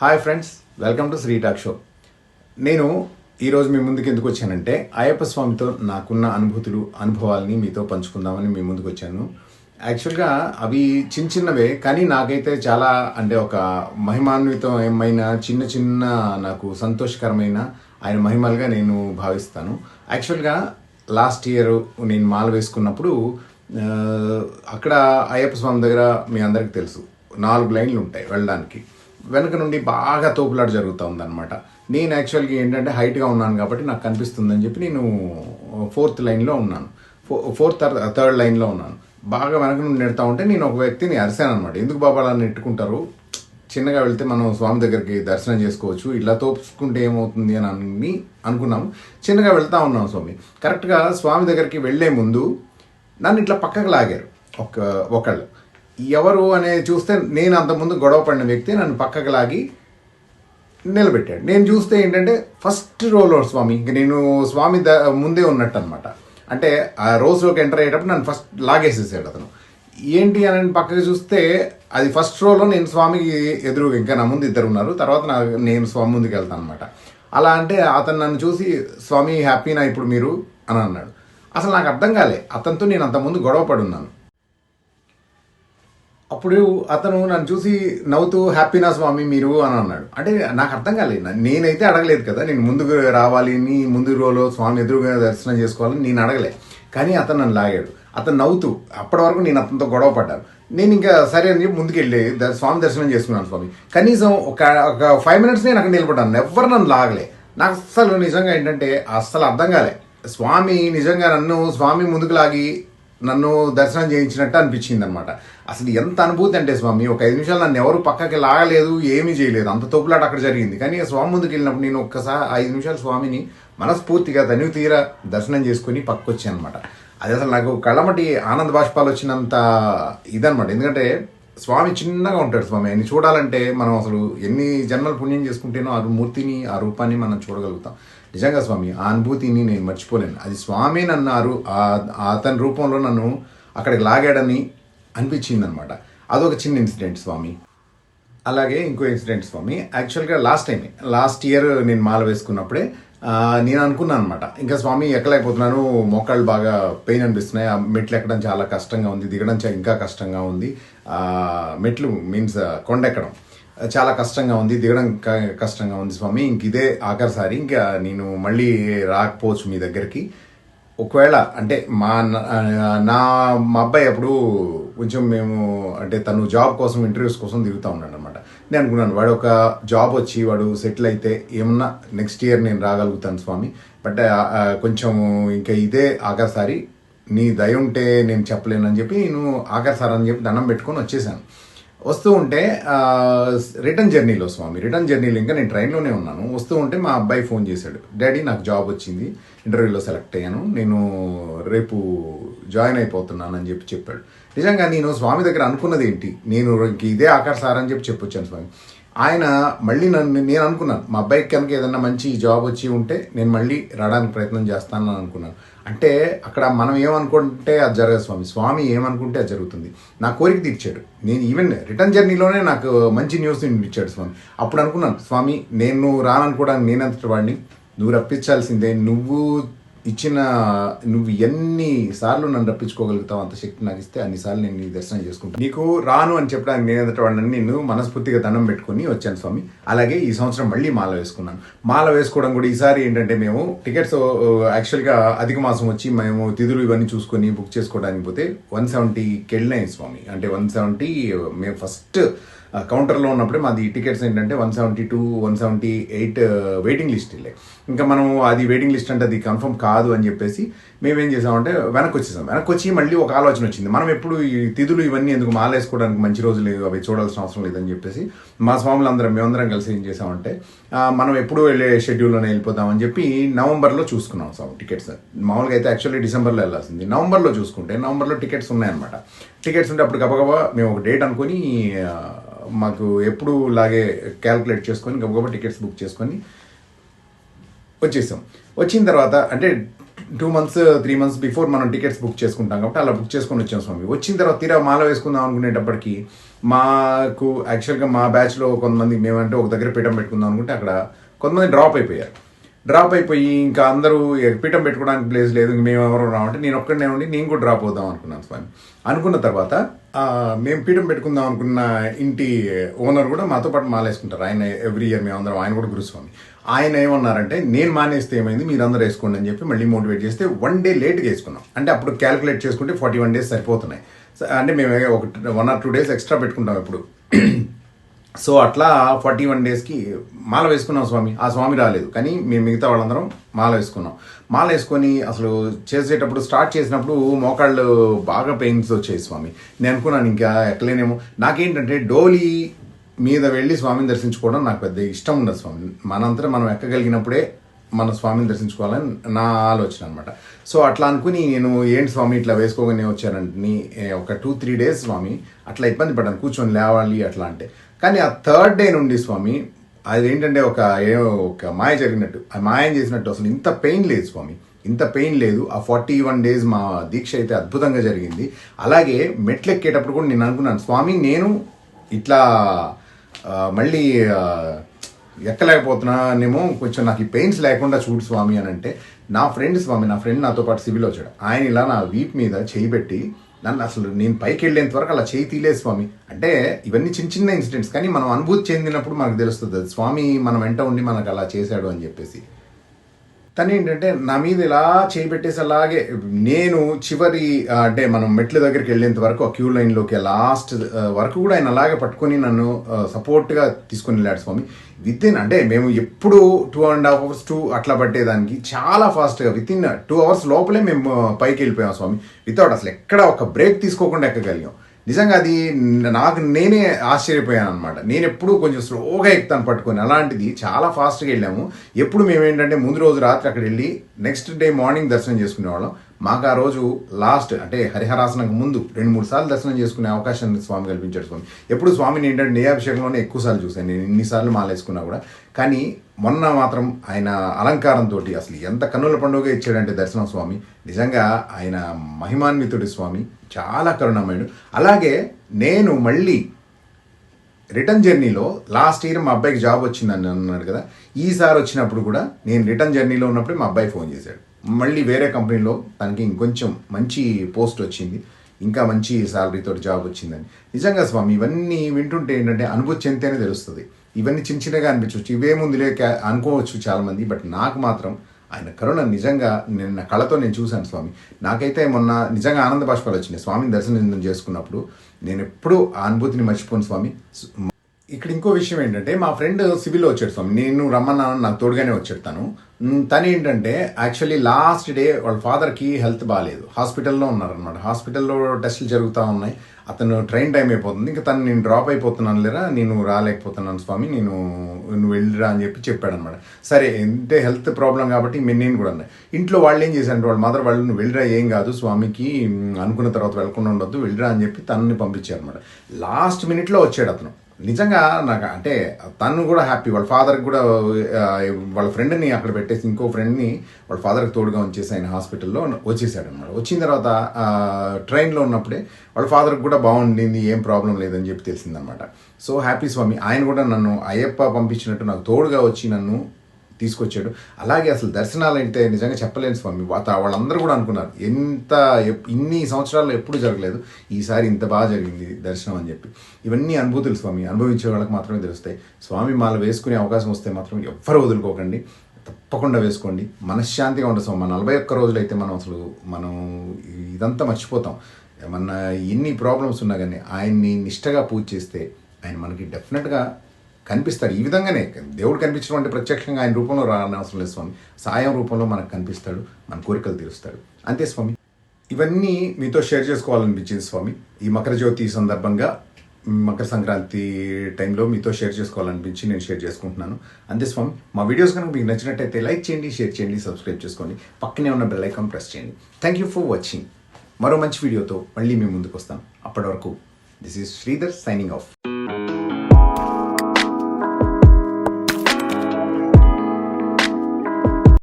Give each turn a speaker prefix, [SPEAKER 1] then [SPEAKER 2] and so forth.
[SPEAKER 1] Hi friends welcome to Sri talk show నేను ఈరోజు మీ ముందుకు ఎందుకు వచ్చానంటే అయ్యప్ప స్వామితో నాకున్న అనుభూతులు అనుభవాలని మీతో పంచుకుందామని మీ ముందుకు వచ్చాను. యాక్చువల్గా అవి చిన్న చిన్నవే కానీ నాకైతే చాలా అంటే ఒక మహిమాన్వితమైన చిన్న చిన్న నాకు సంతోషకరమైన ఆయన మహిమలుగా నేను భావిస్తాను. యాక్చువల్గా లాస్ట్ ఇయర్ నేను మాల వేసుకున్నప్పుడు అక్కడ అయ్యప్ప స్వామి దగ్గర మీ అందరికీ తెలుసు నాలుగు లైన్లు ఉంటాయి వెళ్ళడానికి. వెనక నుండి బాగా తోపులాట జరుగుతూ ఉందన్నమాట. నేను యాక్చువల్గా ఏంటంటే హైట్గా ఉన్నాను కాబట్టి నాకు కనిపిస్తుందని చెప్పి నేను ఫోర్త్ లైన్లో ఉన్నాను. ఫో ఫోర్త్ థర్డ్ లైన్లో ఉన్నాను. బాగా వెనక నుండి నెడతా ఉంటే నేను ఒక వ్యక్తిని అరిశాను అనమాట ఎందుకు బాబా అలా నెట్టుకుంటారు? చిన్నగా వెళ్తే మనం స్వామి దగ్గరికి దర్శనం చేసుకోవచ్చు. ఇలా తోపుకుంటే ఏమవుతుంది అని అని అనుకున్నాము చిన్నగా వెళ్తా ఉన్నాం స్వామి. కరెక్ట్గా స్వామి దగ్గరికి వెళ్ళే ముందు నన్ను ఇట్లా పక్కకు లాగారు. ఒక ఒకళ్ళు. ఎవరు అనేది చూస్తే నేను అంతకుముందు గొడవ పడిన వ్యక్తి నన్ను పక్కకు లాగి నిలబెట్టాడు. నేను చూస్తే ఏంటంటే ఫస్ట్ రోలో స్వామి ఇంక నేను స్వామి ద ముందే ఉన్నట్టు అనమాట అంటే ఆ రోజులోకి ఎంటర్ అయ్యేటప్పుడు నన్ను ఫస్ట్ లాగేసేసాడు అతను. ఏంటి అని పక్కకి చూస్తే అది ఫస్ట్ రోలో నేను స్వామికి ఎదురు ఇంకా నా ముందు ఇద్దరు ఉన్నారు. తర్వాత నా నేను స్వామి ముందుకు వెళ్తాను అనమాట అలా అంటే అతను నన్ను చూసి స్వామి హ్యాపీనా ఇప్పుడు మీరు? అని అన్నాడు. అసలు నాకు అర్థం కాలే. అతనితో నేను అంతకుముందు గొడవ పడున్నాను అప్పుడు అతను నన్ను చూసి నవ్వుతూ హ్యాపీనా స్వామి మీరు అని అన్నాడు. అంటే నాకు అర్థం కాలేదు. నేనైతే అడగలేదు కదా నేను ముందుకు రావాలి నీ ముందు రోలో స్వామి ఎదురుగా దర్శనం చేసుకోవాలని నేను అడగలే. కానీ అతను నన్ను లాగాడు. అతను నవ్వుతూ అప్పటి వరకు నేను అతనితో గొడవ పడ్డాను. నేను ఇంకా సరే అని చెప్పి ముందుకెళ్ళి స్వామి దర్శనం చేసుకున్నాను స్వామి. కనీసం ఒక ఒక ఫైవ్ మినిట్స్ నేను అక్కడ నిలబడ్డాను. ఎవరు నన్ను లాగలే. నాకు అస్సలు నిజంగా ఏంటంటే అస్సలు అర్థం కాలే. స్వామి నిజంగా నన్ను స్వామి ముందుకు లాగి నన్ను దర్శనం చేయించినట్టు అనిపించింది అనమాట అసలు ఎంత అనుభూతి అంటే స్వామి ఒక ఐదు నిమిషాలు నన్ను ఎవరు పక్కకి లాగలేదు ఏమీ చేయలేదు. అంత తోపులాట అక్కడ జరిగింది. కానీ స్వామి ముందుకు వెళ్ళినప్పుడు నేను ఒక్కసారి ఐదు నిమిషాలు స్వామిని మనస్ఫూర్తిగా తనివి తీరా దర్శనం చేసుకుని పక్కకొచ్చాను అనమాట అది అసలు నాకు కళ్ళమటి ఆనంద బాష్పాలు వచ్చినంత ఇదనమాట ఎందుకంటే స్వామి చిన్నగా ఉంటాడు స్వామి. ఆయన చూడాలంటే మనం అసలు ఎన్ని జన్మలు పుణ్యం చేసుకుంటేనో ఆ మూర్తిని ఆ రూపాన్ని మనం చూడగలుగుతాం. నిజంగా స్వామి ఆ అనుభూతిని నేను మర్చిపోలేను. అది స్వామి అన్నారు అతని రూపంలో నన్ను అక్కడికి లాగాడని అనిపించింది అనమాట అదొక చిన్న ఇన్సిడెంట్ స్వామి. అలాగే ఇంకో ఇన్సిడెంట్ స్వామి. యాక్చువల్గా లాస్ట్ టైమే లాస్ట్ ఇయర్ నేను మాల వేసుకున్నప్పుడే నేను అనుకున్నాను అనమాట ఇంకా స్వామి ఎక్కలేకపోతున్నాను మోకాళ్ళు బాగా పెయిన్ అనిపిస్తున్నాయి ఆ మెట్లు ఎక్కడం చాలా కష్టంగా ఉంది దిగడం ఇంకా కష్టంగా ఉంది. మెట్లు మీన్స్ కొండ ఎక్కడం చాలా కష్టంగా ఉంది దిగడం క- కష్టంగా ఉంది స్వామి. ఇంక ఇదే ఆఖరిసారి. ఇంకా నేను మళ్ళీ రాకపోవచ్చు మీ దగ్గరికి. ఒకవేళ అంటే మా నా మా అబ్బాయి అప్పుడు కొంచెం మేము అంటే తను జాబ్ కోసం ఇంటర్వ్యూస్ కోసం తిరుగుతూ ఉన్నాడు అనమాట నేను అనుకున్నాను వాడు ఒక జాబ్ వచ్చి వాడు సెటిల్ అయితే ఏమన్నా నెక్స్ట్ ఇయర్ నేను రాగలుగుతాను స్వామి. బట్ కొంచెం ఇంకా ఇదే ఆఖరిసారి నీ దయ ఉంటే నేను చెప్పలేనని చెప్పి నేను ఆఖరిసారి అని చెప్పి దండం పెట్టుకొని వచ్చేసాను. వస్తూ ఉంటే రిటర్న్ జర్నీలో స్వామి రిటర్న్ జర్నీలో ఇంకా నేను ట్రైన్లోనే ఉన్నాను. వస్తూ ఉంటే మా అబ్బాయి ఫోన్ చేశాడు. డాడీ నాకు జాబ్ వచ్చింది. ఇంటర్వ్యూలో సెలెక్ట్ అయ్యాను. నేను రేపు జాయిన్ అయిపోతున్నాను అని చెప్పి చెప్పాడు. నిజంగా నేను స్వామి దగ్గర అనుకున్నది ఏంటి? నేను ఇంక ఇదే ఆకార్ సార్ అని చెప్పి చెప్పొచ్చాను స్వామి. ఆయన మళ్ళీ నన్ను నేను అనుకున్నాను మా అబ్బాయికి కనుక ఏదన్నా మంచి జాబ్ వచ్చి ఉంటే నేను మళ్ళీ రావడానికి ప్రయత్నం చేస్తానని అనుకున్నాను. అంటే అక్కడ మనం ఏమనుకుంటే అది జరగదు స్వామి. స్వామి ఏమనుకుంటే అది జరుగుతుంది. నా కోరిక తీర్చాడు. నేను ఈవెన్ రిటర్న్ జర్నీలోనే నాకు మంచి న్యూస్ ఇచ్చాడు స్వామి. అప్పుడు అనుకున్నాను స్వామి నేను రాననుకోవడానికి నేనంతటి వాడిని? నువ్వు రప్పించాల్సిందే నువ్వు ఇచ్చిన నువ్వు ఎన్ని సార్లు నన్ను రప్పించుకోగలుగుతావు అంత శక్తి నాకు ఇస్తే అన్నిసార్లు నేను నీ దర్శనం చేసుకుంటాను. నీకు రాను అని చెప్పడానికి నేను ఎదుటి వాడిని నేను మనస్ఫూర్తిగా దండం పెట్టుకొని వచ్చాను స్వామి. అలాగే ఈ సంవత్సరం మళ్ళీ మాల వేసుకున్నాను. మాల వేసుకోవడం కూడా ఈసారి ఏంటంటే మేము టికెట్స్ యాక్చువల్గా అధిక మాసం వచ్చి మేము తిథులు ఇవన్నీ చూసుకొని బుక్ చేసుకోవడానికి పోతే వన్ సెవెంటీకి వెళ్ళినాయి స్వామి. అంటే వన్ సెవెంటీ మేము ఫస్ట్ కౌంటర్లో ఉన్నప్పుడే మాది టికెట్స్ ఏంటంటే one seventy two one seventy eight waiting list వెళ్ళాయి ఇంకా మనం అది వెయిటింగ్ లిస్ట్ అంటే అది కన్ఫర్మ్ కాదు అని చెప్పేసి మేమేం చేసామంటే వెనక్కి వచ్చేసాం వెనక్కి వచ్చి మళ్ళీ ఒక ఆలోచన వచ్చింది. మనం ఎప్పుడు ఈ తిథులు ఇవన్నీ ఎందుకు మాలేసుకోవడానికి మంచి రోజులు అవి చూడాల్సిన అవసరం లేదని చెప్పేసి మా స్వాములు అందరం మేమందరం కలిసి ఏం చేసామంటే మనం ఎప్పుడు వెళ్ళే షెడ్యూల్లోనే వెళ్ళిపోతామని చెప్పి నవంబర్లో చూసుకున్నాం సార్ టికెట్స్. మామూలుగా అయితే యాక్చువల్లీ డిసెంబర్లో వెళ్ళాల్సింది. నవంబర్లో చూసుకుంటే నవంబర్లో టికెట్స్ ఉన్నాయన్నమాట. టికెట్స్ ఉంటే అప్పుడు గబగబా మేము ఒక డేట్ అనుకొని మాకు ఎప్పుడు లాగే క్యాల్కులేట్ చేసుకొని గబగబా టికెట్స్ బుక్ చేసుకొని వచ్చేసాం. వచ్చిన తర్వాత అంటే two months three months before మనం టికెట్స్ బుక్ చేసుకుంటాం కాబట్టి అలా బుక్ చేసుకొని వచ్చాం స్వామి. వచ్చిన తర్వాత తీరా మాల వేసుకుందాం అనుకునేటప్పటికి మాకు యాక్చువల్గా మా బ్యాచ్లో కొంతమంది మేమంటే ఒక దగ్గర పీఠం పెట్టుకుందాం అనుకుంటే అక్కడ కొంతమంది డ్రాప్ అయిపోయారు. డ్రాప్ అయిపోయి ఇంకా అందరూ పీఠం పెట్టుకోవడానికి ప్లేస్ లేదు మేము ఎవరు రావంటే నేను ఒక్కడనే ఉండి నేను కూడా డ్రాప్ అవుదాం అనుకున్నాను స్వామి. అనుకున్న తర్వాత మేము పీఠం పెట్టుకుందాం అనుకున్న ఇంటి ఓనర్ కూడా మాతో పాటు మాలేసుకుంటారు. ఆయన ఎవ్రీ ఇయర్ మేము అందరం ఆయన కూడా గురుస్వామి. ఆయన ఏమన్నారంటే నేను మానేస్తే ఏమైంది? మీరు అందరూ వేసుకోండి అని చెప్పి మళ్ళీ మోటివేట్ చేస్తే వన్ డే లేట్గా వేసుకున్నాం. అంటే అప్పుడు క్యాలిక్యులేట్ చేసుకుంటే ఫార్టీ వన్ డేస్ సరిపోతున్నాయి. అంటే మేము ఒక one or two days extra పెట్టుకుంటాం ఇప్పుడు. సో అట్లా ఫార్టీ వన్ డేస్కి మాల వేసుకున్నాం స్వామి. ఆ స్వామి రాలేదు. కానీ మేము మిగతా వాళ్ళందరం మాల వేసుకున్నాం. మాల వేసుకొని అసలు చేసేటప్పుడు స్టార్ట్ చేసినప్పుడు మోకాళ్ళు బాగా పెయిన్స్ వచ్చాయి స్వామి. నేను అనుకున్నాను ఇంకా ఎక్కలేనేమో. నాకేంటంటే డోలీ మీద వెళ్ళి స్వామిని దర్శించుకోవడం నాకు పెద్ద ఇష్టం ఉండదు స్వామి. మనంతా మనం ఎక్కగలిగినప్పుడే మన స్వామిని దర్శించుకోవాలని నా ఆలోచన అనమాట సో అట్లా అనుకుని నేను ఏంటి స్వామి ఇట్లా వేసుకోగానే వచ్చానంటే ఒక టూ త్రీ డేస్ స్వామి అట్లా ఇబ్బంది పడ్డాను. కూర్చొని లేవాలి అట్లా అంటే. కానీ ఆ థర్డ్ డే నుండి స్వామి అది ఏంటంటే ఒక ఒక మాయ జరిగినట్టు ఆ మాయం చేసినట్టు అసలు ఇంత పెయిన్ లేదు స్వామి. ఇంత పెయిన్ లేదు. ఆ ఫార్టీ వన్ డేస్ మా దీక్ష అయితే అద్భుతంగా జరిగింది. అలాగే మెట్లు ఎక్కేటప్పుడు కూడా నేను అనుకున్నాను స్వామి నేను ఇట్లా మళ్ళీ ఎక్కలేకపోతున్నానేమో కొంచెం నాకు ఈ పెయిన్స్ లేకుండా చూడు స్వామి అని అంటే నా ఫ్రెండ్ స్వామి నా ఫ్రెండ్ నాతో పాటు సివిల్ వచ్చాడు. ఆయన ఇలా నా వీప్ మీద చేయి పెట్టి నన్ను అసలు నేను పైకి వెళ్ళేంత వరకు అలా చేయి తీలేదు స్వామి. అంటే ఇవన్నీ చిన్న చిన్న ఇన్సిడెంట్స్ కానీ మనం అనుభూతి చెందినప్పుడు మనకు తెలుస్తుంది అది స్వామి మన వెంట ఉండి మనకు అలా చేశాడు అని చెప్పేసి. తను ఏంటంటే నా మీద ఇలా చేపెట్టేసి అలాగే నేను చివరి అంటే మనం మెట్ల దగ్గరికి వెళ్ళేంత వరకు ఆ క్యూ లైన్లోకి లాస్ట్ వరకు కూడా ఆయన అలాగే పట్టుకొని నన్ను సపోర్ట్గా తీసుకొని వెళ్ళాడు స్వామి. విత్ ఇన్ అంటే మేము ఎప్పుడు two and half hours two అట్లా పట్టేదానికి చాలా ఫాస్ట్గా విత్ ఇన్ టూ అవర్స్ లోపలే మేము పైకి వెళ్ళిపోయాం స్వామి. వితౌట్ అసలు ఎక్కడ ఒక బ్రేక్ తీసుకోకుండా ఎక్కగలిగాం. నిజంగా అది నాకు నేనే ఆశ్చర్యపోయాను అనమాట నేను ఎప్పుడు కొంచెం స్లోగా ఎక్కుతాను పట్టుకొని. అలాంటిది చాలా ఫాస్ట్గా వెళ్ళాము. ఎప్పుడు మేము ఏంటంటే ముందు రోజు రాత్రి అక్కడ వెళ్ళి నెక్స్ట్ డే మార్నింగ్ దర్శనం చేసుకునేవాళ్ళం. మాకు ఆ రోజు లాస్ట్ అంటే హరిహరాసనకు ముందు రెండు మూడు సార్లు దర్శనం చేసుకునే అవకాశం స్వామి కల్పించాడు స్వామి. ఎప్పుడు స్వామిని ఏంటంటే నేయాభిషేకంలోనే ఎక్కువసార్లు చూశాను నేను. ఇన్నిసార్లు మాలేసుకున్నా కూడా. కానీ మొన్న మాత్రం ఆయన అలంకారంతో అసలు ఎంత కన్నుల పండుగ ఇచ్చాడంటే దర్శనం స్వామి. నిజంగా ఆయన మహిమాన్వితుడి స్వామి. చాలా కరుణమయుడు. అలాగే నేను మళ్ళీ రిటర్న్ జర్నీలో లాస్ట్ ఇయర్ మా అబ్బాయికి జాబ్ వచ్చిందని అన్నాడు కదా. ఈసారి వచ్చినప్పుడు కూడా నేను రిటర్న్ జర్నీలో ఉన్నప్పుడు మా అబ్బాయి ఫోన్ చేశాడు. మళ్ళీ వేరే కంపెనీలో తనకి ఇంకొంచెం మంచి పోస్ట్ వచ్చింది. ఇంకా మంచి శాలరీతో జాబ్ వచ్చిందని. నిజంగా స్వామి ఇవన్నీ వింటుంటే ఏంటంటే అనుభూతి చెందితేనే తెలుస్తుంది. ఇవన్నీ చిన్న చిన్నగా అనిపించవచ్చు. ఇవేముంది లేక అనుకోవచ్చు చాలామంది బట్ నాకు మాత్రం ఆయన కరుణ నిజంగా నేను నా కళతో నేను చూశాను స్వామి. నాకైతే మొన్న నిజంగా ఆనంద బాష్పాలు వచ్చినాయి. స్వామిని దర్శనం చేసుకున్నప్పుడు నేను ఎప్పుడూ ఆ అనుభూతిని మర్చిపోను స్వామి. ఇక్కడ ఇంకో విషయం ఏంటంటే మా ఫ్రెండ్ సివిల్లో వచ్చాడు స్వామి. నేను రమ్మన్నాను నాకు తోడుగానే వచ్చాడు తను. తను ఏంటంటే యాక్చువల్లీ లాస్ట్ డే వాళ్ళ ఫాదర్కి హెల్త్ బాగాలేదు హాస్పిటల్లో ఉన్నారనమాట హాస్పిటల్లో టెస్టులు జరుగుతూ ఉన్నాయి. అతను ట్రైన్ టైం అయిపోతుంది. ఇంకా తను నేను డ్రాప్ అయిపోతున్నాను లేరా? నేను రాలేకపోతున్నాను స్వామి. నేను నువ్వు వెళ్ళిరా అని చెప్పి చెప్పాడనమాట సరే అంటే హెల్త్ ప్రాబ్లం కాబట్టి మీ- నేను కూడా అన్నా. ఇంట్లో వాళ్ళు ఏం చేశారంటే వాళ్ళ మదర్ వాళ్ళు నువ్వు వెళ్ళిరా ఏం కాదు. స్వామికి అనుకున్న తర్వాత వెళ్ళకుండా ఉండొద్దు. వెళ్ళిరా అని చెప్పి తనని పంపించారు అనమాట లాస్ట్ మినిట్లో వచ్చాడు అతను. నిజంగా నాకు అంటే తను కూడా హ్యాపీ. వాళ్ళ ఫాదర్కి కూడా వాళ్ళ ఫ్రెండ్ని అక్కడ పెట్టేసి ఇంకో ఫ్రెండ్ని వాళ్ళ ఫాదర్కి తోడుగా ఉంచేసి ఆయన హాస్పిటల్లో వచ్చేసాడు అనమాట వచ్చిన తర్వాత ట్రైన్లో ఉన్నప్పుడే వాళ్ళ ఫాదర్కి కూడా బాగుండింది ఏం ప్రాబ్లం లేదని చెప్పి తెలిసిందనమాట సో హ్యాపీ స్వామి ఆయన కూడా నన్ను అయ్యప్ప పంపించినట్టు నాకు తోడుగా వచ్చి నన్ను తీసుకొచ్చాడు. అలాగే అసలు దర్శనాలు అంటే నిజంగా చెప్పలేను స్వామి. వాళ్ళందరూ కూడా అనుకున్నారు. ఎంత ఇన్ని సంవత్సరాల్లో ఎప్పుడు జరగలేదు. ఈసారి ఇంత బాగా జరిగింది దర్శనం అని చెప్పి. ఇవన్నీ అనుభూతులు స్వామి. అనుభవించే వాళ్ళకి మాత్రమే తెలుస్తాయి. స్వామి మాల వేసుకునే అవకాశం వస్తే మాత్రం ఎవ్వరు వదులుకోకండి. తప్పకుండా వేసుకోండి. మనశ్శాంతిగా ఉండదు స్వామి. మన నలభై ఒక్క రోజులు అయితే మనం అసలు మనం ఇదంతా మర్చిపోతాం. మన ఎన్ని ప్రాబ్లమ్స్ ఉన్నా కానీ ఆయన్ని నిష్టగా పూజ చేస్తే ఆయన మనకి డెఫినెట్గా కనిపిస్తాడు. ఈ విధంగానే దేవుడు కనిపించడం అంటే ప్రత్యక్షంగా ఆయన రూపంలో రాని అవసరం లేదు స్వామి. సాయం రూపంలో మనకు కనిపిస్తాడు. మన కోరికలు తీరుస్తాడు. అంతే స్వామి. ఇవన్నీ మీతో షేర్ చేసుకోవాలనిపించింది స్వామి. ఈ మకర జ్యోతి సందర్భంగా మకర సంక్రాంతి టైంలో మీతో షేర్ చేసుకోవాలనిపించి నేను షేర్ చేసుకుంటున్నాను. అంతే స్వామి. మా వీడియోస్ కనుక మీకు నచ్చినట్టయితే లైక్ చేయండి షేర్ చేయండి సబ్స్క్రైబ్ చేసుకోండి. పక్కనే ఉన్న బెల్ ఐకాన్ ప్రెస్ చేయండి. థ్యాంక్ యూ ఫర్ వాచింగ్ మరో మంచి వీడియోతో మళ్ళీ మేము ముందుకు వస్తాం అప్పటి వరకు this is Sridhar signing off.